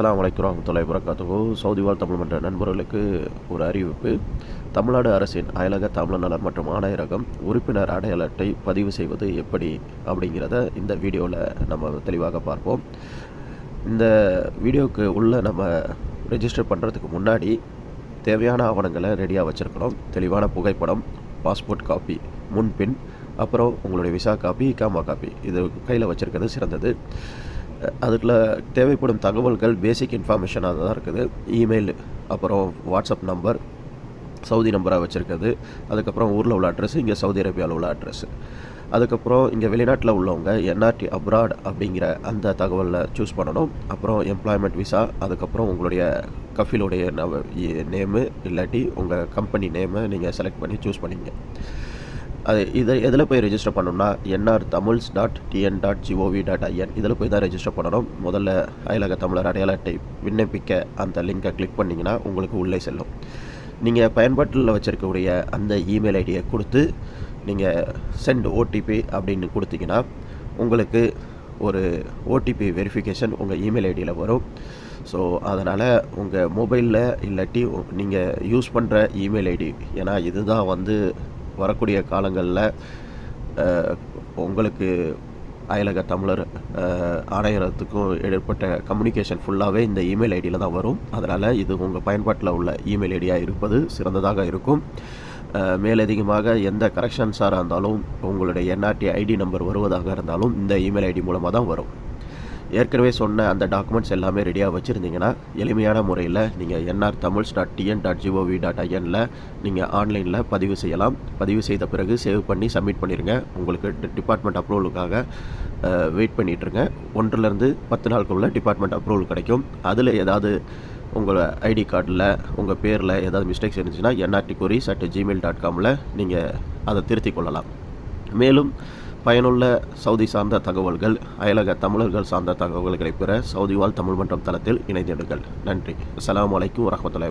அஸ்லாம் வலைக்கம் வரமத்துல்லாய் வரகாத்துகோ சவுதி வாழ் தமிழ் மன்ற நண்பர்களுக்கு ஒரு அறிவிப்பு. தமிழ்நாடு அரசின் அயலக தமிழ்நலன் மற்றும் ஆணையரகம் உறுப்பினர் அடையாள அட்டை பதிவு செய்வது எப்படி அப்படிங்கிறத இந்த வீடியோவில் நம்ம தெளிவாக பார்ப்போம். இந்த வீடியோவுக்கு உள்ள நம்ம ரெஜிஸ்டர் பண்ணுறதுக்கு முன்னாடி தேவையான ஆவணங்களை ரெடியாக வச்சுருக்கணும். தெளிவான புகைப்படம் பாஸ்போர்ட் காப்பி முன்பின் அப்புறம் உங்களுடைய விசா காப்பி காமா காப்பி இது கையில் வச்சுருக்கிறது சிறந்தது. அதில் தேவைப்படும் தகவல்கள் பேசிக் இன்ஃபர்மேஷனாக தான் இருக்குது. இமெயில் அப்புறம் வாட்ஸ்அப் நம்பர் சவுதி நம்பராக வச்சுருக்கிறது அதுக்கப்புறம் ஊரில் உள்ள அட்ரஸ் இங்கே சவுதி அரேபியாவில் உள்ள அட்ரஸ் அதுக்கப்புறம் இங்கே வெளிநாட்டில் உள்ளவங்க என்ஆர்டி அப்ராட் அப்படிங்கிற அந்த தகவலில் சூஸ் பண்ணணும். அப்புறம் எம்ப்ளாய்மெண்ட் விசா அதுக்கப்புறம் உங்களுடைய கஃபிலுடைய நேமு இல்லாட்டி உங்கள் கம்பெனி நேமை நீங்கள் செலக்ட் பண்ணி சூஸ் பண்ணிங்க அது இதை எதில் போய் ரெஜிஸ்டர் பண்ணணும்னா NR Tamils dot TN dot GOV dot IN இதில் போய் தான் ரெஜிஸ்டர் பண்ணணும். முதல்ல அயலக தமிழர் அடையாள அட்டை விண்ணப்பிக்க அந்த லிங்கை கிளிக் பண்ணிங்கன்னா உங்களுக்கு உள்ளே செல்லும். நீங்கள் பயன்பாட்டில் வச்சுருக்கக்கூடிய அந்த இமெயில் ஐடியை கொடுத்து நீங்கள் சென்ட் ஓடிபி அப்படின்னு கொடுத்தீங்கன்னா உங்களுக்கு ஒரு ஓடிபி வெரிஃபிகேஷன் உங்கள் இமெயில் ஐடியில் வரும். ஸோ அதனால் உங்கள் மொபைலில் இல்லாட்டி நீங்கள் யூஸ் பண்ணுற இமெயில் ஐடி ஏன்னா இதுதான் வந்து வரக்கூடிய காலங்களில் உங்களுக்கு அயலக தமிழர் ஆணையரத்துக்கும் ஏற்பட்ட கம்யூனிகேஷன் ஃபுல்லாகவே இந்த இமெயில் ஐடியில் தான் வரும். அதனால் இது உங்கள் பயன்பாட்டில் உள்ள இமெயில் ஐடியாக இருப்பது சிறந்ததாக இருக்கும். மேலதிகமாக எந்த கரெக்ஷன்ஸாக இருந்தாலும் உங்களுடைய என்ஆர்டி ஐடி நம்பர் வருவதாக இருந்தாலும் இந்த இமெயில் ஐடி மூலமாக தான் வரும். ஏற்கனவே சொன்ன அந்த டாக்குமெண்ட்ஸ் எல்லாமே ரெடியாக வச்சுருந்தீங்கன்னா எளிமையான முறையில் நீங்கள் NR Tamils dot TN dot GOV dot ஐஎனில் நீங்கள் ஆன்லைனில் பதிவு செய்யலாம். பதிவு செய்த பிறகு சேவ் பண்ணி சப்மிட் பண்ணிடுங்க உங்களுக்கு டிபார்ட்மெண்ட் அப்ரூவலுக்காக வெயிட் பண்ணிகிட்ருங்க ஒன்றுலேருந்து பத்து நாளுக்குள்ளே டிபார்ட்மெண்ட் அப்ரூவல் கிடைக்கும். அதில் ஏதாவது உங்கள் ஐடி கார்டில் உங்கள் பேரில் ஏதாவது மிஸ்டேக்ஸ் இருந்துச்சுன்னா NRT queries at Gmail dot காமில் நீங்கள் அதை திருத்திக் கொள்ளலாம். மேலும் பயனுள்ள சவுதி சார்ந்த தகவல்கள் அயலக தமிழர்கள் சார்ந்த தகவல்களை பெற சவுதி வாழ் தமிழ் மன்றம் தளத்தில் இணைந்திடுங்கள். நன்றி. அஸ்லாம் வலைக்கம் வரமத்துல